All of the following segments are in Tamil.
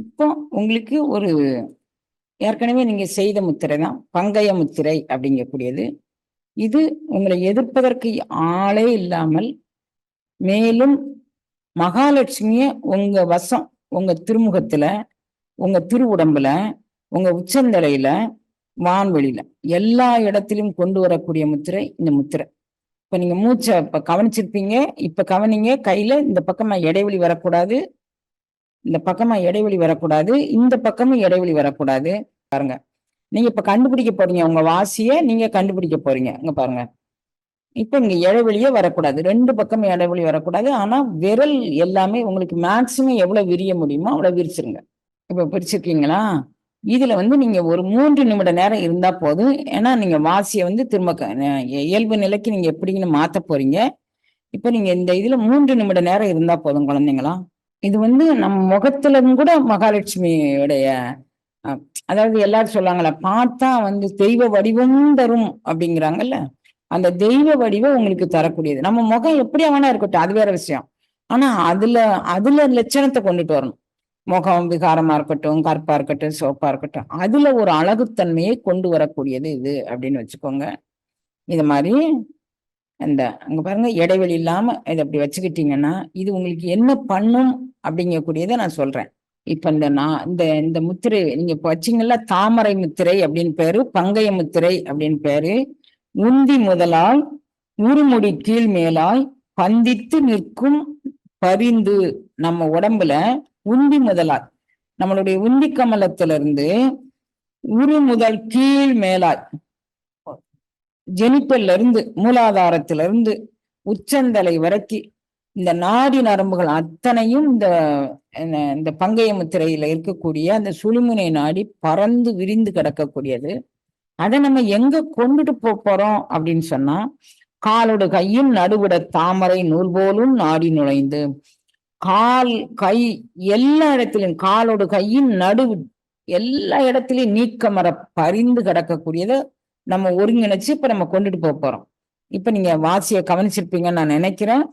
இப்போ உங்களுக்கு ஒரு ஏற்கனவே நீங்க செய்த முத்திரை தான் பங்கய முத்திரை அப்படிங்கக்கூடியது. இது உங்களை எதிர்ப்பதற்கு ஆளே இல்லாமல் மேலும் மகாலட்சுமிய உங்க வசம் உங்க திருமுகத்துல உங்க திருவுடம்புல உங்க உச்சந்தலையில வான்வெளியில எல்லா இடத்திலும் கொண்டு வரக்கூடிய முத்திரை இந்த முத்திரை. இப்ப நீங்க மூச்சை இப்ப கவனிச்சிருப்பீங்க இப்ப கவனிங்க கையில இந்த பக்கமா இடைவெளி வரக்கூடாது. இந்த பக்கமா இடைவெளி வரக்கூடாது இந்த பக்கமும் இடைவெளி வரக்கூடாது. பாருங்க. நீங்க இப்ப கண்டுபிடிக்க போறீங்க உங்க வாசிய நீங்க கண்டுபிடிக்க போறீங்க. இங்க பாருங்க. இப்ப இங்க இடைவெளியே வரக்கூடாது. ரெண்டு பக்கமும் இடைவெளி வரக்கூடாது. ஆனா விரல் எல்லாமே உங்களுக்கு மேக்சிமம் எவ்வளவு விரிய முடியுமோ அவ்வளவு விரிச்சிருங்க. இப்ப பிரிச்சிருக்கீங்களா? இதுல வந்து நீங்க ஒரு மூன்று நிமிட நேரம் இருந்தா போதும். ஏன்னா நீங்க வாசிய வந்து திரும்ப க- இயல்பு நிலைக்கு நீங்க எப்படின்னு மாத்த போறீங்க. இப்ப நீங்க இந்த இதுல மூன்று நிமிட நேரம் இருந்தா போதும் குழந்தைங்களா? இது வந்து நம்ம முகத்துல கூட மகாலட்சுமியுடைய அதாவது எல்லாரும் சொல்லுவாங்கல்ல பார்த்தா வந்து தெய்வ வடிவம் தரும் அப்படிங்கிறாங்கல்ல. அந்த தெய்வ வடிவம் உங்களுக்கு தரக்கூடியது. நம்ம முகம் எப்படியா வேணா இருக்கட்டும் அது வேற விஷயம். ஆனா அதுல அதுல லட்சணத்தை கொண்டுட்டு வரணும். முகம் விகாரமா இருக்கட்டும் கருப்பா இருக்கட்டும் சோப்பா இருக்கட்டும் அதுல ஒரு அழகுத்தன்மையை கொண்டு வரக்கூடியது இது அப்படின்னு வச்சுக்கோங்க. இது மாதிரி அந்த அங்க பாருங்க இடைவெளி இல்லாம இதை அப்படி வச்சுக்கிட்டீங்கன்னா இது உங்களுக்கு என்ன பண்ணும் அப்படிங்கக்கூடியதை நான் சொல்றேன். இப்ப இந்த நான் இந்த இந்த முத்திரை நீங்க இப்ப வச்சீங்கல்ல தாமரை முத்திரை அப்படின்னு பேரு பங்கைய முத்திரை அப்படின்னு பேரு உந்தி முதலால் உருமுடி கீழ் மேலாய் பந்தித்து நிற்கும் பரிந்து நம்ம உடம்புல உந்தி முதலால். நம்மளுடைய உந்தி கமலத்திலிருந்து உரு முதல் கீழ் மேலாய் ஜெனிட்டல்ல இருந்து மூலாதாரத்திலிருந்து உச்சந்தலை வரைக்கி இந்த நாடி நரம்புகள் அத்தனையும் இந்த இந்த- பங்கைய முத்திரையில இருக்கக்கூடிய அந்த சுழிமுனை நாடி பறந்து விரிந்து கிடக்கக்கூடியது. அதை நம்ம எங்க கொண்டுட்டு போப் போறோம் அப்படின்னு சொன்னா காலோட கையும் நடுவிட தாமரை நூல் போலும் நாடி நுழைந்து கால் கை எல்லா இடத்திலும் காலோடு கையின் நடுவு எல்லா இடத்திலையும் நீக்கமர பறிந்து கிடக்கக்கூடியதை. நம்ம ஒருங்கிணைச்சு இப்ப நம்ம கொண்டுட்டு போக போறோம். இப்ப நீங்க வாசிய கவனிச்சிருப்பீங்கன்னு நான் நினைக்கிறேன்.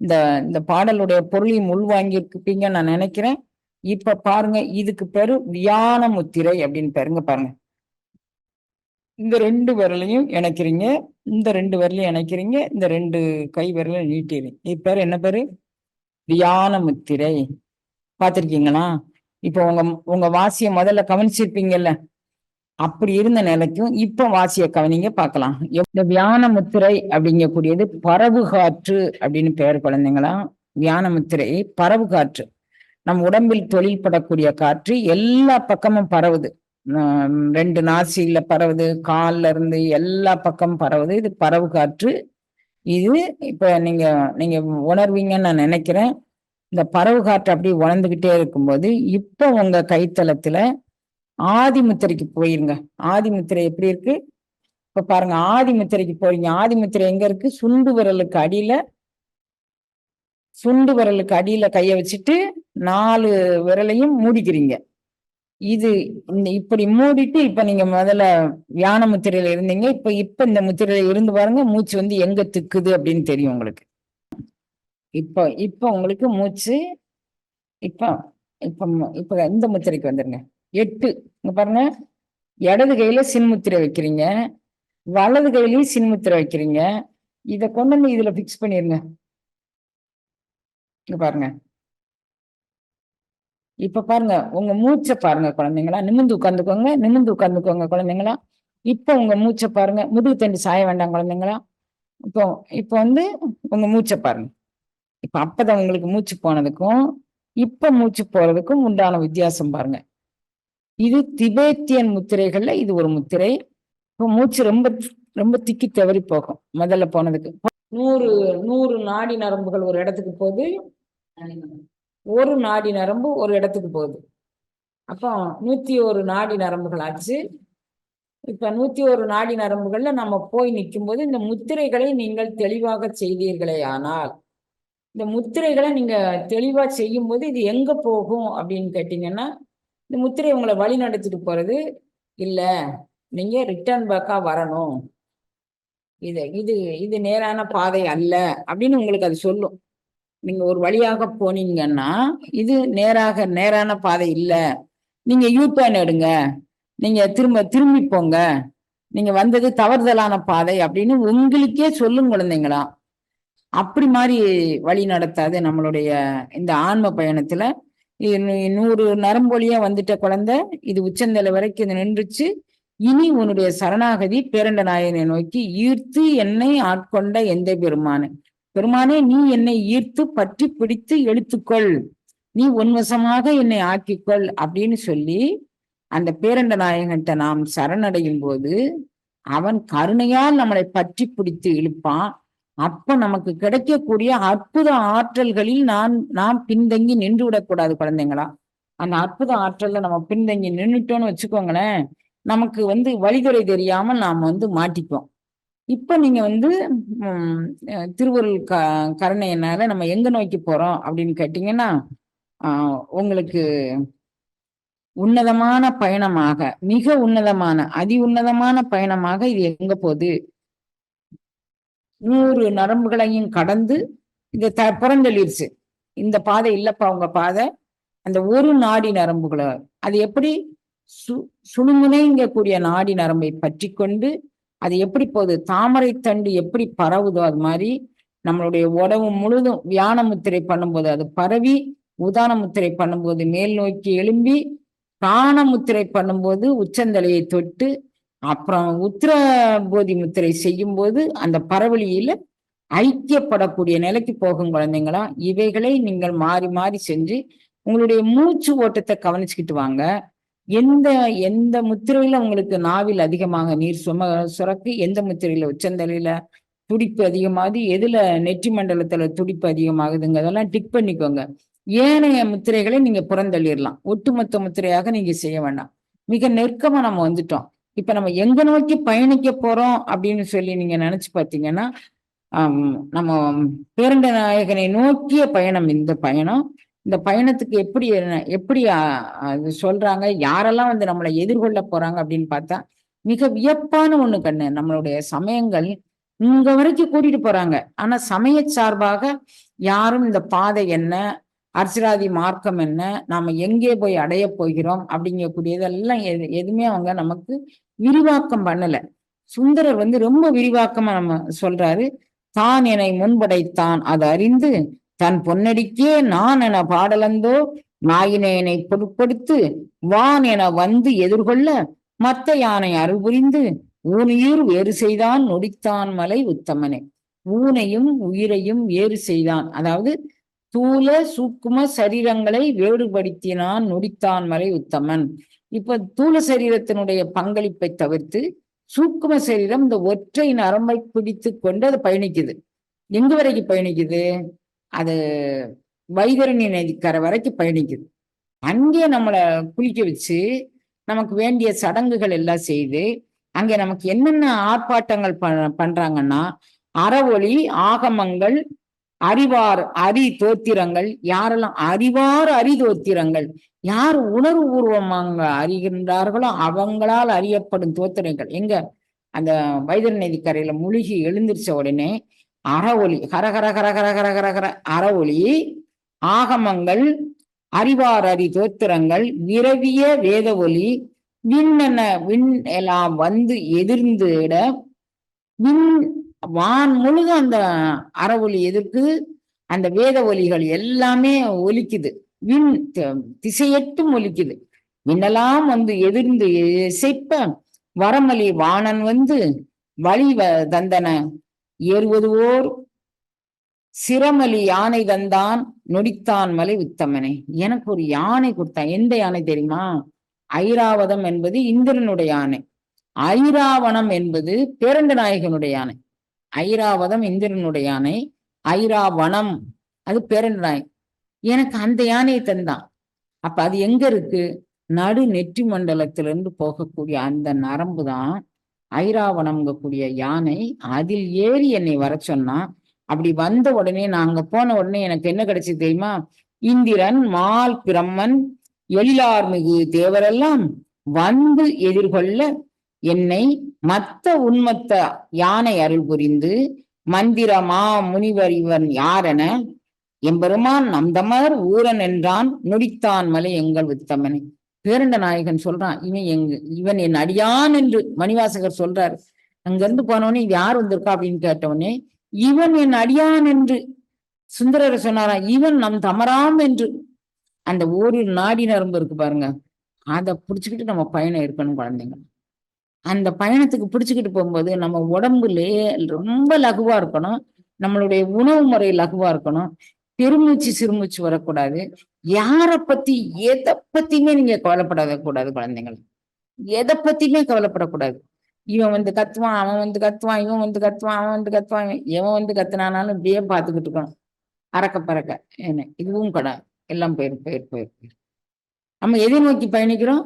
இந்த இந்த பாடலுடைய பொருளையும் உள்வாங்கியிருப்பீங்கன்னு நான் நினைக்கிறேன். இப்ப பாருங்க இதுக்கு பேரு வியான முத்திரை அப்படின்னு பாருங்க பாருங்க. இந்த ரெண்டு விரலையும் இணைக்கிறீங்க இந்த ரெண்டு விரலையும் இணைக்கிறீங்க இந்த ரெண்டு கை விரலையும் நீட்டிடுறீங்க. இது பேரு என்ன பேரு? வியான முத்திரை. பார்த்திருக்கீங்களா? இப்போ உங்க உங்க வாசிய முதல்ல கவனிச்சிருப்பீங்கல்ல அப்படி இருந்த நிலைக்கும் இப்ப வாசிய கவனிங்க பார்க்கலாம். இந்த வியான முத்திரை அப்படிங்கக்கூடியது பரவு காற்று அப்படின்னு பெயர் குழந்தைங்களா? வியான முத்திரை பரவு காற்று. நம் உடம்பில் தொழில் படக்கூடிய காற்று எல்லா பக்கமும் பரவுது. ஆஹ் ரெண்டு நாசியில பரவுது கால்ல இருந்து எல்லா பக்கமும் பரவுது. இது பரவு காற்று. இது இப்ப நீங்க நீங்க உணர்வீங்கன்னு நான் நினைக்கிறேன். இந்த பறவு காற்று அப்படி உணர்ந்துகிட்டே இருக்கும்போது இப்ப உங்க கைத்தளத்துல ஆதிமுத்திரைக்கு போயிருங்க. ஆதிமுத்திரை எப்படி இருக்கு? இப்ப பாருங்க ஆதிமுத்திரைக்கு போறீங்க. ஆதிமுத்திரை எங்க இருக்கு? சுண்டு விரலுக்கு அடியில சுண்டு விரலுக்கு அடியில கைய வச்சுட்டு நாலு விரலையும் மூடிக்கிறீங்க. இது இந்த இப்படி மூடிட்டு இப்ப நீங்க முதல்ல வியான முத்திரையில இருந்தீங்க. இப்ப இப்ப இந்த முத்திரையில இருந்து பாருங்க மூச்சு வந்து எங்க திக்குது அப்படின்னு தெரியும் உங்களுக்கு. இப்போ இப்போ உங்களுக்கு மூச்சு இப்போ இப்போ இப்போ இந்த முத்திரைக்கு வந்துருங்க. எட்டு. இங்க பாருங்க. இடது கையில சின்முத்திரை வைக்கிறீங்க. வலது கையிலையும் சின்முத்திரை வைக்கிறீங்க. இதை கொண்டு வந்து இதுல பிக்ஸ் பண்ணிருங்க. இங்க பாருங்க. இப்ப பாருங்க. உங்க மூச்சை பாருங்க குழந்தைங்களா. நிமிந்து உட்காந்துக்கோங்க நிமிந்து உட்காந்துக்கோங்க குழந்தைங்களா. இப்ப உங்க மூச்சை பாருங்க. முதுகு தண்டு சாய வேண்டாம் குழந்தைங்களா. இப்போ இப்போ வந்து உங்க மூச்சை பாருங்க. இப்ப அப்பதான் உங்களுக்கு மூச்சு போனதுக்கும் இப்ப மூச்சு போறதுக்கும் உண்டான வித்தியாசம் பாருங்க. இது திபேத்தியன் முத்திரைகள்ல இது ஒரு முத்திரை. இப்போ மூச்சு ரொம்ப ரொம்ப திக்கி தவறி போகும் முதல்ல போனதுக்கு. நூறு நூறு நாடி நரம்புகள் ஒரு இடத்துக்கு போகுது. ஒரு நாடி நரம்பு ஒரு இடத்துக்கு போகுது. அப்போ நூத்தி ஒரு நாடி நரம்புகள் ஆச்சு. இப்ப நூத்தி ஒரு நாடி நரம்புகள்ல நம்ம போய் நிக்கும்போது இந்த முத்திரைகளை நீங்கள் தெளிவாக செய்தீர்களே ஆனால் இந்த முத்திரைகளை நீங்க தெளிவா செய்யும்போது இது எங்க போகும் அப்படின்னு கேட்டீங்கன்னா இந்த முத்திரை உங்களை வழி நடத்திட்டு போறது இல்ல. நீங்க ரிட்டர்ன் பேக்கா வரணும். இது இது இது நேரான பாதை அல்ல அப்படின்னு உங்களுக்கு அது சொல்லும். நீங்க ஒரு வழியாக போனீங்கன்னா இது நேராக நேரான பாதை இல்ல. நீங்க யூபேன் எடுங்க. நீங்க திரும்ப திரும்பி போங்க. நீங்க வந்தது தவறுதலான பாதை அப்படின்னு உங்களுக்கே சொல்லும் குழந்தைங்களா. அப்படி மாதிரி வழி நடத்தாது நம்மளுடைய இந்த ஆன்ம பயணத்துல. நூறு நரம்பு நூறு வந்துட்ட குழந்தை இது உச்சந்தலை வரைக்கும் இது நின்றுச்சு. இனி உன்னுடைய சரணாகதி பேரண்ட நாயனை நோக்கி ஈர்த்து என்னை ஆட்கொண்ட எந்த பெருமானே பெருமானே நீ என்னை ஈர்த்து பற்றி பிடித்து எழுத்துக்கொள். நீ உன்வசமாக என்னை ஆக்கிக்கொள் அப்படின்னு சொல்லி அந்த பேரண்ட நாயகன்ட்ட நாம் சரணடையும் போது அவன் கருணையால் நம்மளை பற்றி பிடித்து இழுப்பான். அப்ப நமக்கு கிடைக்கக்கூடிய அற்புத ஆற்றல்களில் நான் நாம் பின்தங்கி நின்று விடக்கூடாது குழந்தைங்களா? அந்த அற்புத ஆற்றல்ல நம்ம பின்தங்கி நின்னுட்டோம்னு வச்சுக்கோங்களேன் நமக்கு வந்து வழிதுறை தெரியாம நாம் வந்து மாட்டிப்போம். இப்ப நீங்க வந்து உம் திருவருள் க கருணையினால நம்ம எங்க நோக்கி போறோம் அப்படின்னு கேட்டீங்கன்னா ஆஹ் உங்களுக்கு உன்னதமான பயணமாக மிக உன்னதமான அதி உன்னதமான பயணமாக இது எங்க போகுது? நூறு நரம்புகளையும் கடந்து இந்த த புறந்தள்ளிருச்சு. இந்த பாதை இல்லப்பா உங்க பாதை. அந்த ஒரு நாடி நரம்புகளை. அது எப்படி? சு சுணுமுனைங்கக்கூடிய நாடி நரம்பை பற்றி கொண்டு அது எப்படி போகுது? தாமரை தண்டு எப்படி பரவுதோ அது மாதிரி நம்மளுடைய உடம்பு முழுதும் வியான முத்திரை பண்ணும்போது அது பரவி உதான முத்திரை பண்ணும்போது மேல் நோக்கி எழும்பி பிராண முத்திரை பண்ணும்போது உச்சந்தலையை தொட்டு அப்புறம் உத்திர போதி முத்திரை செய்யும் போது அந்த பரவழியில ஐக்கியப்படக்கூடிய நிலைக்கு போகும் குழந்தைங்களா? இவைகளை நீங்கள் மாறி மாறி செஞ்சு உங்களுடைய மூச்சு ஓட்டத்தை கவனிச்சுக்கிட்டு வாங்க. எந்த எந்த முத்திரையில உங்களுக்கு நாவில் அதிகமாக நீர் சும சுரக்கு எந்த முத்திரையில உச்சந்தலையில துடிப்பு அதிகமாகுது எதுல நெற்றி மண்டலத்துல துடிப்பு அதிகமாகுதுங்க அதெல்லாம் டிக் பண்ணிக்கோங்க. ஏனைய முத்திரைகளை நீங்க புறந்தள்ளிடலாம். ஒட்டுமொத்த முத்திரையாக நீங்க செய்ய வேண்டாம். மிக நெருக்கமா நம்ம வந்துட்டோம். இப்ப நம்ம எங்க நோக்கி பயணிக்க போறோம் அப்படின்னு சொல்லி நீங்க நினைச்சு பார்த்தீங்கன்னா நம்ம பேரண்ட நாயகனை நோக்கிய பயணம் இந்த பயணம். இந்த பயணத்துக்கு எப்படி எப்படி சொல்றாங்க யாரெல்லாம் வந்து நம்மளை எதிர்கொள்ள போறாங்க அப்படின்னு பார்த்தா மிக வியப்பான ஒண்ணு கண்ணு. நம்மளுடைய சமயங்கள் இங்க வரைக்கும் கூட்டிட்டு போறாங்க. ஆனா சமய சார்பாக யாரும் இந்த பாதை என்ன அர்ச்சராதி மார்க்கம் என்ன நாம எங்கே போய் அடைய போகிறோம் அப்படிங்கக்கூடியதெல்லாம் எது எதுவுமே அவங்க நமக்கு விரிவாக்கம் பண்ணல. சுந்தரர் வந்து ரொம்ப விரிவாக்கமா நம்ம சொல்றாரு. தான் என்னை முன்படைத்தான். அது அறிந்து தன் பொன்னடிக்கே நான் என பாடலந்தோ நாயினேனை பொருட்படுத்து வான் என வந்து எதிர்கொள்ள மத்த யானை அறுபுரிந்து ஊனியூர் ஊனையூர் வேறு செய்தான் நொடித்தான் மலை உத்தமனே. ஊனையும் உயிரையும் வேறு செய்தான். அதாவது தூல சூக்கும சரீரங்களை வேறுபடுத்தினான் நொடித்தான் மலை உத்தமன். இப்ப தூள சரீரத்தினுடைய பங்களிப்பை தவிர்த்து சூக்கும சரீரம் இந்த ஒற்றை நரம்பை பிடித்து கொண்டு அது பயணிக்குது. எங்க வரைக்கும் பயணிக்குது? அது வைகரணி நதிக்கரை வரைக்கும் பயணிக்குது. அங்கே நம்மளை குளிக்க வச்சு நமக்கு வேண்டிய சடங்குகள் எல்லாம் செய்து அங்கே நமக்கு என்னென்ன ஆர்ப்பாட்டங்கள் ப- பண்றாங்கன்னா அறவொளி ஆகமங்கள் அறிவார் அரி தோத்திரங்கள் யாரெல்லாம் அறிவார் அரி தோத்திரங்கள் யார் உணர்வு பூர்வமாக அறிகின்றார்களோ அவங்களால் அறியப்படும் தோத்திரங்கள். எங்க? அந்த வைதர் கரையில முழுகி எழுந்திருச்ச உடனே அறவொலி ஹரஹர ஹரஹர ஹரஹர அறவொலி ஆகமங்கள் அறிவார் அறி தோத்திரங்கள் விரவிய வேத ஒலி விண்ணென விண் எல்லாம் வந்து எதிர்ந்துட விண் வான் முழுதும் அந்த அறவொலி எதிர்க்குது. அந்த வேத ஒலிகள் எல்லாமே ஒலிக்குது. விண் திசையட்டும் ஒலிக்குது. மின்னெல்லாம் வந்து எதிர்ந்து இசைப்ப வரமலி வாணன் வந்து வழி வ- தந்தன. ஏறுவது ஓர் சிரமலி யானை தந்தான் நொடித்தான் மலை உத்தமனை. எனக்கு ஒரு யானை கொடுத்தான். எந்த யானை தெரியுமா? ஐராவதம் என்பது இந்திரனுடைய யானை. ஐராவணம் என்பது பேரண்ட நாயகனுடைய யானை. ஐராவதம் இந்திரனுடைய யானை ஐராவணம் அது பேரண்ட எனக்கு அந்த யானையை தந்தான். அப்ப அது எங்க இருக்கு? நடு நெற்றி மண்டலத்திலிருந்து போகக்கூடிய அந்த நரம்பு தான் ஐராவணம்ங்கக்கூடிய யானை. அதில் ஏறி என்னை வர சொன்னா அப்படி வந்த உடனே நான் அங்க போன உடனே எனக்கு என்ன கிடைச்சது தெரியுமா? இந்திரன் மால் பிரம்மன் எழிலார்மிகு தேவரெல்லாம் வந்து எதிர்கொள்ள என்னை மத்த உன்மத்த யானை அருள் புரிந்து மந்திரமா முனிவர் இவன் யாரென? எம்பெருமான் நம்தமர் ஊரன் என்றான் நொடித்தான் மலை எங்கள் வித்தமனை. பேரண்ட நாயகன் சொல்றான் இவன் எங்க? இவன் என் அடியான் என்று மணிவாசகர் சொல்றாரு. அங்க இருந்து போனவனே இது யார் வந்திருக்கா? அப்படின்னு கேட்டவனே இவன் என் அடியான் என்று. சுந்தரர் சொன்னாராம் இவன் நம் தமராம் என்று. அந்த ஒரு நாடி நரம்பு இருக்கு பாருங்க அதை புடிச்சுக்கிட்டு நம்ம பயணம் இருக்கணும் குழந்தைங்க. அந்த பயணத்துக்கு பிடிச்சுக்கிட்டு போகும்போது நம்ம உடம்புலயே ரொம்ப லகுவா இருக்கணும். நம்மளுடைய உணவு முறை லகுவா இருக்கணும். பெருமூச்சு சிறுமூச்சு வரக்கூடாது. யாரை பத்தி எதை பத்தியுமே நீங்க கவலைப்படாத கூடாது குழந்தைகள் எதை பத்தியுமே கவலைப்படக்கூடாது. இவன் வந்து கத்துவான் அவன் வந்து கத்துவான் இவன் வந்து கத்துவான் அவன் வந்து கத்துவான் இவன் வந்து கத்துனானாலும் இப்படியே பார்த்துக்கிட்டு இருக்கணும். அறக்க பறக்க. என்ன? இதுவும் கடை. எல்லாம் போயிரு போயிரு போயிரு போயிரு. நம்ம எதை நோக்கி பயணிக்கிறோம்.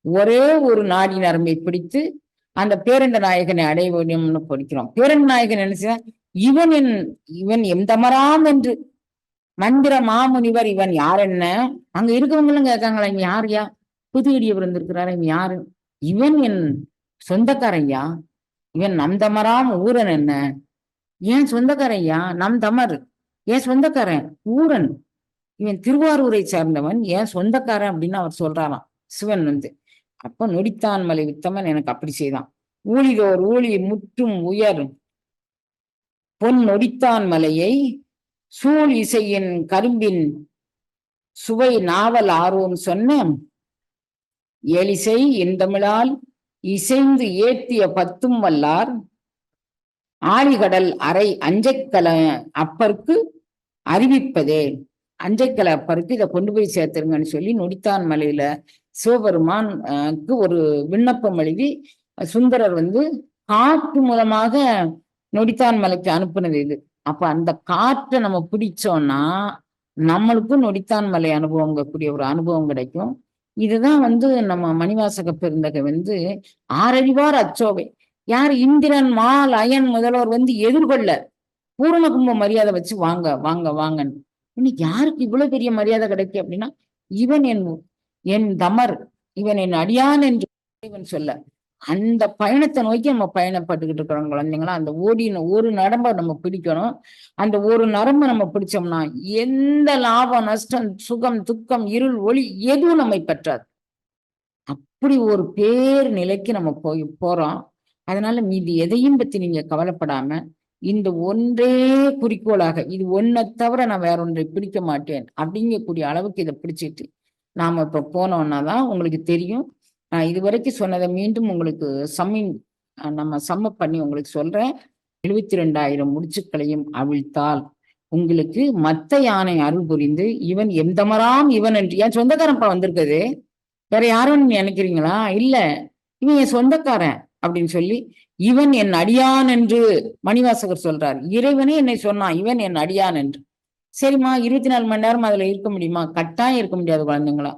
ஒரே ஒரு நாடி நரம்பை பிடித்து அந்த பேரண்ட நாயகனை அடைய வேண்டும்னு படிக்கிறோம் பேரண்ட நாயகன் என்ன இவன் என் இவன் எம் தமராம் என்று. மந்திர மாமுனிவர் இவன் யார் என்ன? அங்க இருக்கவங்களும் கேட்காங்களா இவன் யாருயா புது இடிய பிறந்திருக்கிறாரு இவன் யாரு? இவன் என் சொந்தக்காரையா இவன் நம் தமராம் ஊரன் என்ன? ஏன் சொந்தக்காரையா நம் தமர். ஏன் சொந்தக்காரன்? ஊரன். இவன் திருவாரூரை சேர்ந்தவன் ஏன் சொந்தக்காரன் அப்படின்னு அவர் சொல்றாராம். சிவன் வந்து. அப்ப நொடித்தான் மலை வித்தமன் எனக்கு அப்படி செய்தான். ஊழிதோர் ஊழி முற்றும் உயர் பொன் நொடித்தான் மலையை சூழ் இசையின் கரும்பின் சுவை நாவல் ஆர்வம் சொன்ன எலிசை இந்தமிழால் இசைந்து ஏத்திய பத்தும் வல்லார் ஆழிகடல் அறை அஞ்சைக்கல அப்பருக்கு அறிவிப்பதே. அஞ்சைக்கல அப்பருக்கு இதை கொண்டு போய் சேர்த்துருங்கன்னு சொல்லி நொடித்தான் மலையில சிவபெருமான் ஒரு விண்ணப்பம் எழுதி சுந்தரர் வந்து காற்று மூலமாக நொடித்தான் மலைக்கு அனுப்புனது இது. அப்ப அந்த காற்றை நம்ம பிடிச்சோம்னா நம்மளுக்கும் நொடித்தான் மலை அனுபவங்கக்கூடிய ஒரு அனுபவம் கிடைக்கும். இதுதான் வந்து நம்ம மணிவாசக பெருந்தகை வந்து ஆறறிவார் அச்சோவை. யார் இந்திரன் மால் அயன் முதல்வர் வந்து எதிர்கொள்ள பூரண கும்ப மரியாதை வச்சு வாங்க வாங்க வாங்கன்னு. இன்னைக்கு யாருக்கு இவ்வளவு பெரிய மரியாதை கிடைக்கு அப்படின்னா இவன் என் என் தமர் இவன் என் அடியான் என்று இவன் சொல்ல. அந்த பயணத்தை நோக்கி நம்ம பயணப்பட்டுக்கிட்டு இருக்கிறோம் குழந்தைங்களா. அந்த ஓடின ஒரு நரம்பை நம்ம பிடிக்கணும். அந்த ஒரு நரம்பை நம்ம பிடிச்சோம்னா எந்த லாபம் நஷ்டம் சுகம் துக்கம் இருள் ஒளி எதுவும் நம்மை பற்றாது. அப்படி ஒரு பேர் நிலைக்கு நம்ம போய் போறோம். அதனால மீதி எதையும் பத்தி நீங்க கவலைப்படாம இந்த ஒன்றே குறிக்கோளாக இது ஒன்றை தவிர நான் வேற ஒன்றை பிடிக்க மாட்டேன் அப்படிங்கக்கூடிய அளவுக்கு இதை பிடிச்சிட்டு நாம இப்ப போனோம்னா தான் உங்களுக்கு தெரியும். நான் இதுவரைக்கும் சொன்னதை மீண்டும் உங்களுக்கு சம்மிங் நம்ம சம்ம பண்ணி உங்களுக்கு சொல்றேன். எழுபத்தி ரெண்டாயிரம் முடிச்சுக்களையும் அவிழ்த்தால் உங்களுக்கு மத்த யானை அருள் புரிந்து இவன் எந்தமராம் இவன் என்று என் சொந்தக்காரன்ப்பா வந்திருக்குது. வேற யாரும் நினைக்கிறீங்களா? இல்ல இவன் என் சொந்தக்காரன் அப்படின்னு சொல்லி இவன் என் அடியான் என்று மணிவாசகர் சொல்றார். இறைவனே என்னை சொன்னான் இவன் என் அடியான் என்று. சரிம்மா இருபத்தி நாலு மணி நேரம் அதுல இருக்க முடியுமா? கட்டாயம் இருக்க முடியாது குழந்தைங்களா.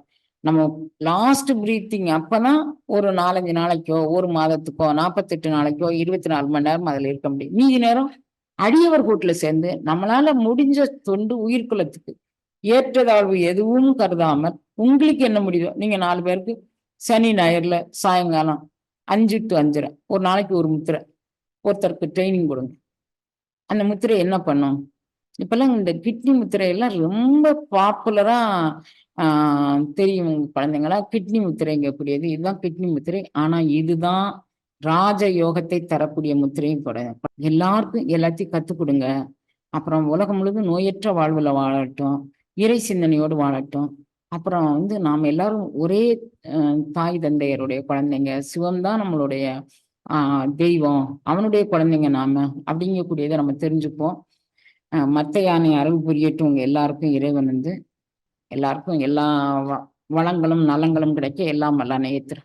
நம்ம லாஸ்ட் பிரீத்திங் அப்பதான் ஒரு நாலஞ்சு நாளைக்கோ ஒரு மாதத்துக்கோ நாற்பத்தெட்டு நாளைக்கோ இருபத்தி நாலு மணி நேரம் அதுல இருக்க முடியும். மீதி நேரம் அடியவர் கூட்டுல சேர்ந்து நம்மளால முடிஞ்ச தொண்டு உயிர்குலத்துக்கு ஏற்றதாழ்வு எதுவும் கருதாமல் உங்களுக்கு என்ன முடியுதோ நீங்க நாலு பேருக்கு சனி ஞாயிறுல சாயங்காலம் அஞ்சு டு அஞ்சரை ஒரு நாளைக்கு ஒரு முத்திரை ஒருத்தருக்கு ட்ரைனிங் கொடுங்க. அந்த முத்திரை என்ன பண்ணும்? இப்பெல்லாம் இந்த கிட்னி முத்திரை எல்லாம் ரொம்ப பாப்புலரா ஆஹ் தெரியும் குழந்தைங்களா? கிட்னி முத்திரைங்கக்கூடியது. இதுதான் கிட்னி முத்திரை. ஆனா இதுதான் ராஜ யோகத்தை தரக்கூடிய முத்திரையும் கூட எல்லாருக்கும் எல்லாத்தையும் கத்துக் கொடுங்க. அப்புறம் உலகம் முழுவதும் நோயற்ற வாழ்வுல வாழட்டும். இறை சிந்தனையோடு வாழட்டும். அப்புறம் வந்து நாம் எல்லாரும் ஒரே தாய் தந்தையருடைய குழந்தைங்க சிவம் தான் நம்மளுடைய ஆஹ் தெய்வம். அவனுடைய குழந்தைங்க நாம. அப்படிங்கக்கூடியதை நம்ம தெரிஞ்சுப்போம். மத்த யானை அருள் புரியட்டும். உங்க எல்லாருக்கும் இறைவன் வந்து எல்லாருக்கும் எல்லா வளங்களும் நலங்களும் கிடைக்க எல்லாம் வல்ல நேற்று